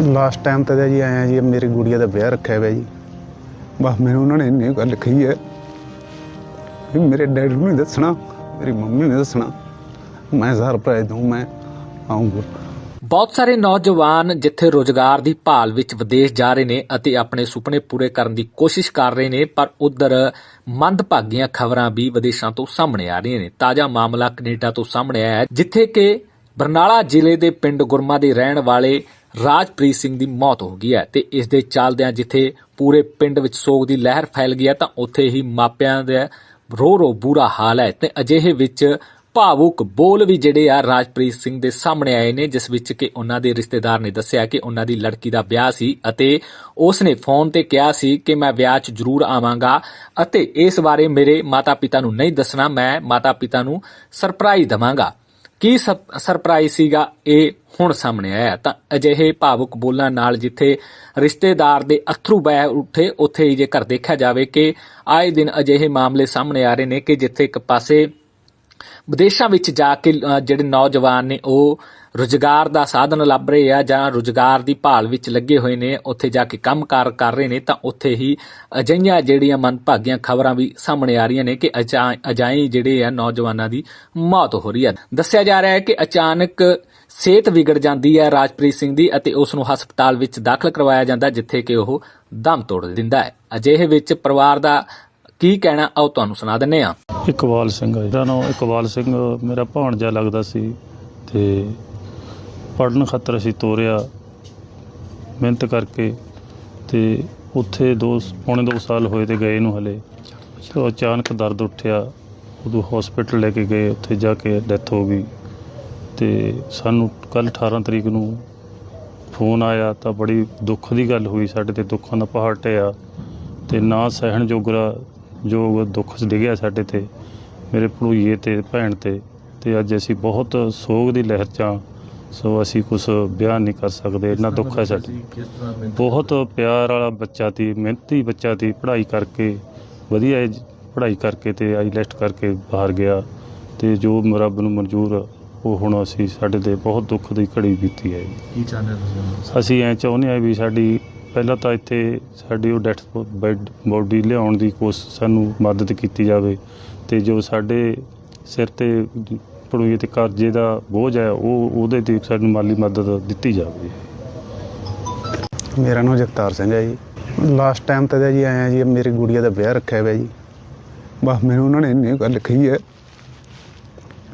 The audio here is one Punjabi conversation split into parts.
ਲਾਸਟ ਟਾਈਮ ਤਾਂ ਜੀ ਆਇਆ ਜੀ, ਮੇਰੀ ਗੁੜੀਆ ਦਾ ਵਿਆਹ ਰੱਖਿਆ ਹੋਇਆ ਜੀ। ਬਸ ਮੈਨੂੰ ਉਹਨਾਂ ਨੇ ਇੰਨੀ ਗੱਲ ਕਹੀ ਹੈ ਵੀ ਮੇਰੇ ਡੈਡੀ ਨੂੰ ਨਹੀਂ ਦੱਸਣਾ, ਮੇਰੀ ਮੰਮੀ ਨੂੰ ਦੱਸਣਾ। ਮੈਂ ਸਰਪ੍ਰਾਈਜ਼ ਦਊਂ, ਮੈਂ ਆਉਂਗਾ ਬਹੁਤ ਸਾਰੇ ਨੌਜਵਾਨ ਜਿੱਥੇ ਰੋਜ਼ਗਾਰ ਦੀ ਭਾਲ ਵਿੱਚ ਵਿਦੇਸ਼ ਜਾ ਰਹੇ ਨੇ ਅਤੇ ਆਪਣੇ ਸੁਪਨੇ ਪੂਰੇ ਕਰਨ ਦੀ ਕੋਸ਼ਿਸ਼ ਕਰ ਰਹੇ ਨੇ, ਪਰ ਉਧਰ ਮੰਦਭਾਗੀਆਂ ਖਬਰਾਂ ਵੀ ਵਿਦੇਸ਼ਾਂ ਤੋਂ ਸਾਹਮਣੇ ਆ ਰਹੀਆਂ ਨੇ। ਤਾਜ਼ਾ ਮਾਮਲਾ ਕੈਨੇਡਾ ਤੋਂ ਸਾਹਮਣੇ ਆਇਆ ਹੈ, ਜਿੱਥੇ ਕਿ ਬਰਨਾਲਾ ਜ਼ਿਲ੍ਹੇ ਦੇ ਪਿੰਡ ਗੁਰਮਾ ਦੇ ਰਹਿਣ ਵਾਲੇ ਰਾਜਪ੍ਰੀਤ ਸਿੰਘ ਦੀ ਮੌਤ ਹੋ ਗਈ ਹੈ ਤੇ ਇਸ ਦੇ ਚੱਲਦਿਆਂ ਜਿੱਥੇ ਪੂਰੇ ਪਿੰਡ ਵਿੱਚ ਸੋਗ ਦੀ ਲਹਿਰ ਫੈਲ ਗਈ ਹੈ ਤਾਂ ਉੱਥੇ ਹੀ ਮਾਪਿਆਂ ਦਾ ਰੋ ਰੋ ਬੁਰਾ ਹਾਲ ਹੈ ਤੇ ਅਜਿਹੇ ਵਿੱਚ ਭਾਵੁਕ ਬੋਲ ਵੀ ਜਿਹੜੇ ਆ ਰਾਜਪ੍ਰੀਤ ਸਿੰਘ ਦੇ ਸਾਹਮਣੇ ਆਏ ਨੇ, ਜਿਸ ਵਿੱਚ ਕਿ ਉਹਨਾਂ ਦੇ ਰਿਸ਼ਤੇਦਾਰ ਨੇ ਦੱਸਿਆ ਕਿ ਉਹਨਾਂ ਦੀ ਲੜਕੀ ਦਾ ਵਿਆਹ ਸੀ ਅਤੇ ਉਸ ਨੇ ਫੋਨ ਤੇ ਕਿਹਾ ਸੀ ਕਿ ਮੈਂ ਵਿਆਹ 'ਚ ਜ਼ਰੂਰ ਆਵਾਂਗਾ ਅਤੇ ਇਸ ਬਾਰੇ ਮੇਰੇ ਮਾਤਾ-ਪਿਤਾ ਨੂੰ ਨਹੀਂ ਦੱਸਣਾ, ਮੈਂ ਮਾਤਾ-ਪਿਤਾ ਨੂੰ ਸਰਪ੍ਰਾਈਜ਼ ਦਵਾਂਗਾ। ਕੀ ਸਪ- ਸਰਪ੍ਰਾਈਜ਼ ਸੀਗਾ ਇਹ ਹੁਣ ਸਾਹਮਣੇ ਆਇਆ। ਤਾਂ ਅਜਿਹੇ ਭਾਵੁਕ ਬੋਲਾਂ ਨਾਲ ਜਿੱਥੇ ਰਿਸ਼ਤੇਦਾਰ ਦੇ ਅਥਰੂ ਬਹਿ ਉੱਠੇ, ਉੱਥੇ ਹੀ ਜੇਕਰ ਦੇਖਿਆ ਜਾਵੇ ਕਿ ਆਏ ਦਿਨ ਅਜਿਹੇ ਮਾਮਲੇ ਸਾਹਮਣੇ ਆ ਰਹੇ ਨੇ ਕਿ ਜਿੱਥੇ ਇੱਕ ਪਾਸੇ ਵਿਦੇਸ਼ਾਂ ਵਿੱਚ ਜਾ ਕੇ ਜਿਹੜੇ ਨੌਜਵਾਨ ਨੇ, ਉਹ ਰੁਜ਼ਗਾਰ ਦਾ ਸਾਧਨ ਲੱਭ ਰਹੇ ਆ ਜਾਂ ਰੁਜ਼ਗਾਰ ਦੀ ਭਾਲ ਵਿੱਚ ਲੱਗੇ ਹੋਏ ਨੇ, ਉੱਥੇ ਜਾ ਕੇ ਕੰਮਕਾਰ ਕਰ ਰਹੇ ਨੇ, ਤਾਂ ਉੱਥੇ ਹੀ ਅਜਿਹੀਆਂ ਜਿਹੜੀਆਂ ਮੰਦਭਾਗੀਆਂ ਖਬਰਾਂ ਵੀ ਸਾਹਮਣੇ ਆ ਰਹੀਆਂ ਨੇ ਕਿ ਅਚਾ- ਅਜਾਈ ਜਿਹੜੇ ਆ ਨੌਜਵਾਨਾਂ ਦੀ ਮੌਤ ਹੋ ਰਹੀ ਹੈ। ਦੱਸਿਆ ਜਾ ਰਿਹਾ ਹੈ ਕਿ ਅਚਾਨਕ ਸਿਹਤ ਵਿਗੜ ਜਾਂਦੀ ਹੈ ਰਾਜਪ੍ਰੀਤ ਸਿੰਘ ਦੀ ਅਤੇ ਉਸ ਨੂੰ ਹਸਪਤਾਲ ਵਿੱਚ ਦਾਖਲ ਕਰਵਾਇਆ ਜਾਂਦਾ, ਜਿੱਥੇ ਕਿ ਉਹ ਦਮ ਤੋੜ ਦਿੰਦਾ ਹੈ। ਅਜਿਹੇ ਵਿੱਚ ਪਰਿਵਾਰ ਦਾ ਕੀ ਕਹਿਣਾ ਆਓ ਤੁਹਾਨੂੰ ਸੁਣਾ ਦਿੰਨੇ ਆ। ਇਕਬਾਲ ਸਿੰਘ ਆ ਜਿਹਦਾ ਨਾਮ ਇਕਬਾਲ ਸਿੰਘ, ਮੇਰਾ ਭਾਣਜਾ ਲੱਗਦਾ ਸੀ ਤੇ ਪੜਨ ਖਾਤਰ ਅਸੀਂ ਤੋਰਿਆ ਮਿਹਨਤ ਕਰਕੇ ਤੇ ਉੱਥੇ ਦੋ, ਪੌਣੇ ਦੋ ਸਾਲ ਹੋਏ ਤੇ ਗਏ ਨੂੰ ਹਲੇ। ਤੇ ਅਚਾਨਕ ਦਰਦ ਉੱਠਿਆ। ਉਦੋਂ ਹਸਪੀਟਲ ਲੈ ਕੇ ਗਏ, ਉੱਥੇ ਜਾ ਕੇ ਡੈਥ ਹੋ ਗਈ। ਤੇ ਸਾਨੂੰ ਕੱਲ 18 ਤਰੀਕ ਨੂੰ ਫੋਨ ਆਇਆ ਤਾਂ ਬੜੀ ਦੁੱਖ ਦੀ ਗੱਲ ਹੋਈ, ਸਾਡੇ ਤੇ ਦੁੱਖਾਂ ਦਾ ਪਹਾੜ ਟਿਆ। ਤੇ ਨਾ ਸਹਿਣ ਜੋਗਰਾ ਜੋ ਦੁੱਖ ਡਿੱਗਿਆ ਸਾਡੇ ਤੇ ਮੇਰੇ ਭਣੋਈਏ ਤੇ ਭੈਣ ਤੇ ਤੇ ਅੱਜ ਅਸੀਂ ਬਹੁਤ ਸੋਗ ਦੀ ਲਹਿਰ 'ਚ ਹਾਂ। ਸੋ ਅਸੀਂ ਕੁਝ ਬਿਆਨ ਨਹੀਂ ਕਰ ਸਕਦੇ ਇੰਨਾ ਦੁੱਖ ਹੈ ਸਾਡੇ। ਬਹੁਤ ਪਿਆਰ ਵਾਲਾ ਬੱਚਾ ਸੀ ਮਿਹਨਤੀ ਬੱਚਾ ਸੀ ਪੜ੍ਹਾਈ ਕਰਕੇ ਵਧੀਆ ਪੜ੍ਹਾਈ ਕਰਕੇ ਤੇ ਆਈਲੈਸਟ ਕਰਕੇ ਬਾਹਰ ਗਿਆ। ਤੇ ਜੋ ਰੱਬ ਨੂੰ ਮਨਜ਼ੂਰ ਆ, ਉਹ ਹੁਣ ਅਸੀਂ ਸਾਡੇ ਤੇ ਬਹੁਤ ਦੁੱਖ ਦੀ ਘੜੀ ਬੀਤੀ ਹੈ। ਕੀ ਚਾਹੁੰਦੇ ਹੋ ਤੁਸੀਂ? ਅਸੀਂ ਐ ਚਾਹੁੰਦੇ ਹਾਂ ਵੀ ਸਾਡੀ ਪਹਿਲਾਂ ਤਾਂ ਇੱਥੇ ਸਾਡੀ ਉਹ ਡੈਥ ਬੈਡ ਬੋਡੀ ਲਿਆਉਣ ਦੀ ਕੋਸ਼ਿਸ਼ ਸਾਨੂੰ ਮਦਦ ਕੀਤੀ ਜਾਵੇ ਤੇ ਜੋ ਸਾਡੇ ਸਿਰ ਤੇ ਪੜੂਏ ਤੇ ਕਰਜ਼ੇ ਦਾ ਬੋਝ ਹੈ, ਉਹ, ਉਹਦੇ ਤੇ ਸਾਨੂੰ ਮਾਲੀ ਮਦਦ ਦਿੱਤੀ ਜਾਵੇ। ਮੇਰਾ ਨਾਮ ਜਗਤਾਰ ਸਿੰਘ ਹੈ ਜੀ। ਲਾਸਟ ਟਾਈਮ ਤਾਂ ਜੀ ਆਇਆ ਜੀ, ਮੇਰੀ ਗੁੜੀਆ ਦਾ ਵਿਆਹ ਰੱਖਿਆ ਹੋਇਆ ਜੀ। ਬਸ ਮੈਨੂੰ ਉਹਨਾਂ ਨੇ ਇੰਨੀ ਗੱਲ ਕਹੀ ਹੈ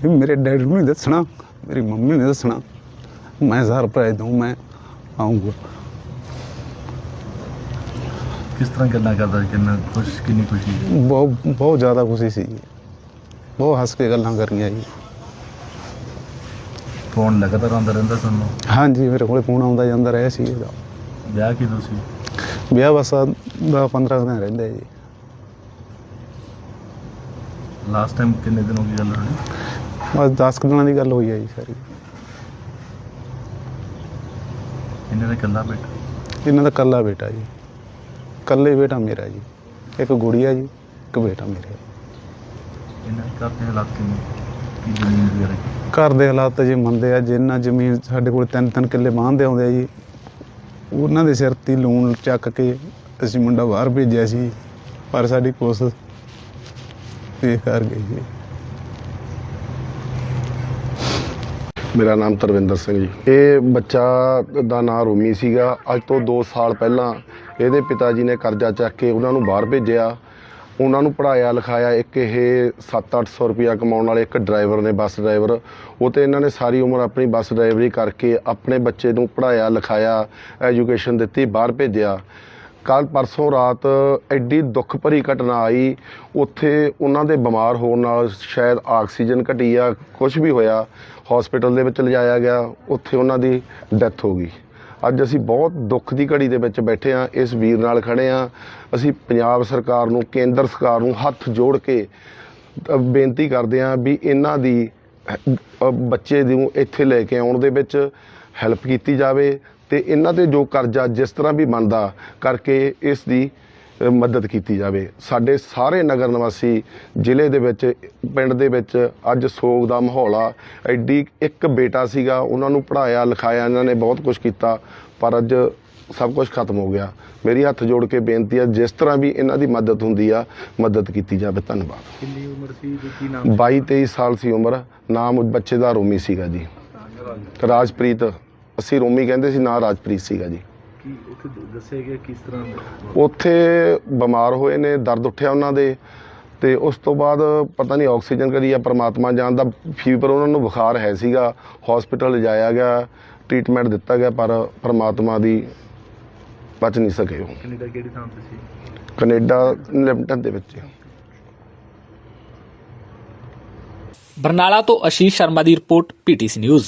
ਵੀ ਮੇਰੇ ਡੈਡੀ ਨੂੰ ਨਹੀਂ ਦੱਸਣਾ, ਮੇਰੀ ਮੰਮੀ ਨੂੰ ਨਹੀਂ ਦੱਸਣਾ। ਮੈਂ ਸਰਪ੍ਰਾਈਜ਼ ਦਊਂ, ਮੈਂ ਆਉਂਗਾ ਕਿਸ ਤਰ੍ਹਾਂ ਗੱਲਾਂ ਕਰਦਾ ਸੀ? ਕਿੰਨਾ ਖੁਸ਼ ਕਿੰਨੀ ਖੁਸ਼ੀ ਹੈ ਬਹੁਤ ਬਹੁਤ ਜ਼ਿਆਦਾ ਖੁਸ਼ੀ ਸੀ ਜੀ। ਬਹੁਤ ਹੱਸ ਕੇ ਗੱਲਾਂ ਕਰੀਆਂ ਜੀ। ਫੋਨ ਲਗਾਤਾਰ ਆਉਂਦਾ ਰਹਿੰਦਾ ਤੁਹਾਨੂੰ? ਹਾਂਜੀ ਮੇਰੇ ਕੋਲੇ ਫੋਨ ਆਉਂਦਾ ਜਾਂਦਾ ਰਿਹਾ ਸੀ ਇਹਦਾ। ਵਿਆਹ ਕਿਦੋਂ ਸੀ ਵਿਆਹ ਬਸ ਦਾ 15 ਦਿਨ ਰਹਿੰਦੇ ਜੀ। ਲਾਸਟ ਟਾਈਮ ਕਿੰਨੇ ਦਿਨ ਹੋ ਗਈ ਗੱਲ ਹੋਣੀ ਬਸ 10 ਕੁ ਦਿਨਾਂ ਦੀ ਗੱਲ ਹੋਈ ਹੈ ਜੀ ਸਾਰੀ। ਇਹਨਾਂ ਦਾ ਇਕੱਲਾ ਬੇਟਾ? ਇਹਨਾਂ ਦਾ ਕੱਲਾ ਬੇਟਾ ਜੀ। ਕੱਲੇ ਬੇਟਾ ਮੇਰਾ ਜੀ ਇੱਕ ਗੁੜੀਆ ਜੀ ਇੱਕ ਬੇਟਾ ਮੇਰਾ ਇਹਨਾਂ ਦੇ ਘਰ ਦੇ ਹਾਲਾਤ ਕਿੰਨੇ ਕੀ ਜ਼ਮੀਨ ਵਗੈਰਾ ਕੀ? ਘਰ ਦੇ ਹਾਲਾਤ ਜੇ ਮੰਦੇ ਆ ਜਿੰਨਾ ਜ਼ਮੀਨ ਸਾਡੇ ਕੋਲ ਤਿੰਨ ਤਿੰਨ ਕਿੱਲੇ ਬਾਂਹਦੇ ਆਉਂਦੇ ਆ ਜੀ ਉਹਨਾਂ ਦੇ ਸਿਰ ਤੇ ਲੂਣ ਚੱਕ ਕੇ ਅਸੀਂ ਮੁੰਡਾ ਬਾਹਰ ਭੇਜਿਆ ਸੀ ਪਰ ਸਾਡੀ ਕੋਸ਼ਿਸ਼ ਬੇਕਾਰ ਗਈ ਜੀ। ਮੇਰਾ ਨਾਮ ਤਰਵਿੰਦਰ ਸਿੰਘ ਜੀ। ਇਹ ਬੱਚਾ ਦਾ ਨਾਮ ਰੋਮੀ ਸੀਗਾ। ਅੱਜ ਤੋਂ 2 ਸਾਲ ਪਹਿਲਾਂ ਇਹਦੇ ਪਿਤਾ ਜੀ ਨੇ ਕਰਜ਼ਾ ਚੱਕ ਕੇ ਉਹਨਾਂ ਨੂੰ ਬਾਹਰ ਭੇਜਿਆ। ਉਹਨਾਂ ਨੂੰ ਪੜਾਇਆ ਲਿਖਾਇਆ, ਇੱਕ ਇਹ 7-800 ਰੁਪਇਆ ਕਮਾਉਣ ਵਾਲੇ ਇੱਕ ਡਰਾਈਵਰ ਨੇ, ਬੱਸ ਡਰਾਈਵਰ। ਉਹ ਤੇ ਇਹਨਾਂ ਨੇ ਸਾਰੀ ਉਮਰ ਆਪਣੀ ਬੱਸ ਡਰਾਈਵਰੀ ਕਰਕੇ ਆਪਣੇ ਬੱਚੇ ਨੂੰ ਪੜਾਇਆ ਲਿਖਾਇਆ, ਐਜੂਕੇਸ਼ਨ ਦਿੱਤੀ, ਬਾਹਰ ਭੇਜਿਆ। ਕੱਲ ਪਰਸੋਂ ਰਾਤ ਐਡੀ ਦੁੱਖ ਭਰੀ ਘਟਨਾ ਆਈ। ਉੱਥੇ ਉਹਨਾਂ ਦੇ ਬਿਮਾਰ ਹੋਣ ਨਾਲ ਸ਼ਾਇਦ ਆਕਸੀਜਨ ਘਟੀ ਆ ਕੁਝ ਵੀ ਹੋਇਆ, ਹਸਪੀਟਲ ਦੇ ਵਿੱਚ ਲਿਜਾਇਆ ਗਿਆ। ਉੱਥੇ ਉਹਨਾਂ ਦੀ ਡੈਥ ਹੋ ਗਈ। ਅੱਜ ਅਸੀਂ ਬਹੁਤ ਦੁੱਖ ਦੀ ਘੜੀ ਦੇ ਵਿੱਚ ਬੈਠੇ ਆ ਇਸ ਵੀਰ ਨਾਲ ਖੜੇ ਆ ਅਸੀਂ ਪੰਜਾਬ ਸਰਕਾਰ ਨੂੰ, ਕੇਂਦਰ ਸਰਕਾਰ ਨੂੰ ਹੱਥ ਜੋੜ ਕੇ ਬੇਨਤੀ ਕਰਦੇ ਆ ਵੀ ਇਹਨਾਂ ਦੀ ਬੱਚੇ ਨੂੰ ਇੱਥੇ ਲੈ ਕੇ ਆਉਣ ਦੇ ਵਿੱਚ ਹੈਲਪ ਕੀਤੀ ਜਾਵੇ ਤੇ ਇਹਨਾਂ ਤੇ ਜੋ ਕਰਜ਼ਾ ਜਿਸ ਤਰ੍ਹਾਂ ਵੀ ਬਣਦਾ ਕਰਕੇ ਇਸ ਦੀ ਮਦਦ ਕੀਤੀ ਜਾਵੇ। ਸਾਡੇ ਸਾਰੇ ਨਗਰ ਨਿਵਾਸੀ ਜ਼ਿਲ੍ਹੇ ਦੇ ਵਿੱਚ ਪਿੰਡ ਦੇ ਵਿੱਚ ਅੱਜ ਸੋਗ ਦਾ ਮਾਹੌਲ ਆ। ਐਡੀ ਇੱਕ ਬੇਟਾ ਸੀਗਾ ਉਹਨਾਂ ਨੂੰ ਪੜਾਇਆ ਲਿਖਾਇਆ ਇਹਨਾਂ ਨੇ ਬਹੁਤ ਕੁਝ ਕੀਤਾ ਪਰ ਅੱਜ ਸਭ ਕੁਝ ਖਤਮ ਹੋ ਗਿਆ। ਮੇਰੀ ਹੱਥ ਜੋੜ ਕੇ ਬੇਨਤੀ ਹੈ ਜਿਸ ਤਰ੍ਹਾਂ ਵੀ ਇਹਨਾਂ ਦੀ ਮਦਦ ਹੁੰਦੀ ਆ ਮਦਦ ਕੀਤੀ ਜਾਵੇ। ਧੰਨਵਾਦ। ਕਿੰਨੀ ਉਮਰ ਸੀ ਤੇ ਕੀ ਨਾਮ 22 23 ਸਾਲ ਸੀ ਉਮਰ। ਨਾਮ ਬੱਚੇ ਦਾ ਰੋਮੀ ਸੀਗਾ ਜੀ। ਰਾਜਪ੍ਰੀਤ ਅਸੀਂ ਰੋਮੀ ਕਹਿੰਦੇ ਸੀ ਨਾਂ ਰਾਜਪ੍ਰੀਤ ਸੀਗਾ ਜੀ। ਕੀ ਉੱਥੇ ਦ- ਦੱਸਿਆ ਗਿਆ ਕਿਸ ਤਰ੍ਹਾਂ ਉੱਥੇ ਬਿਮਾਰ ਹੋਏ ਨੇ ਦਰਦ ਉੱਠਿਆ ਉਹਨਾਂ ਦੇ ਤੇ ਉਸ ਤੋਂ ਬਾਅਦ ਪਤਾ ਨਹੀਂ ਆਕਸੀਜਨ ਕਰੀ ਆ ਪ੍ਰਮਾਤਮਾ ਜਾਣਦਾ ਫੀਵਰ ਉਹਨਾਂ ਨੂੰ ਬੁਖਾਰ ਹੈ ਸੀਗਾ ਹਸਪੀਟਲ ਲਿਜਾਇਆ ਗਿਆ ਟ੍ਰੀਟਮੈਂਟ ਦਿੱਤਾ ਗਿਆ ਪਰ ਪ੍ਰਮਾਤਮਾ ਦੀ ਬਚ ਨਹੀਂ ਸਕੇ ਉਹ। ਕੈਨੇਡਾ ਕਿਹੜੀ ਥਾਂ ਤੇ ਸੀ? ਕੈਨੇਡਾ ਲਿਮਟਨ ਦੇ ਵਿੱਚ। ਬਰਨਾਲਾ ਤੋਂ ਆਸ਼ੀਸ਼ ਸ਼ਰਮਾ ਦੀ ਰਿਪੋਰਟ ਪੀਟੀਸੀ ਨਿਊਜ਼।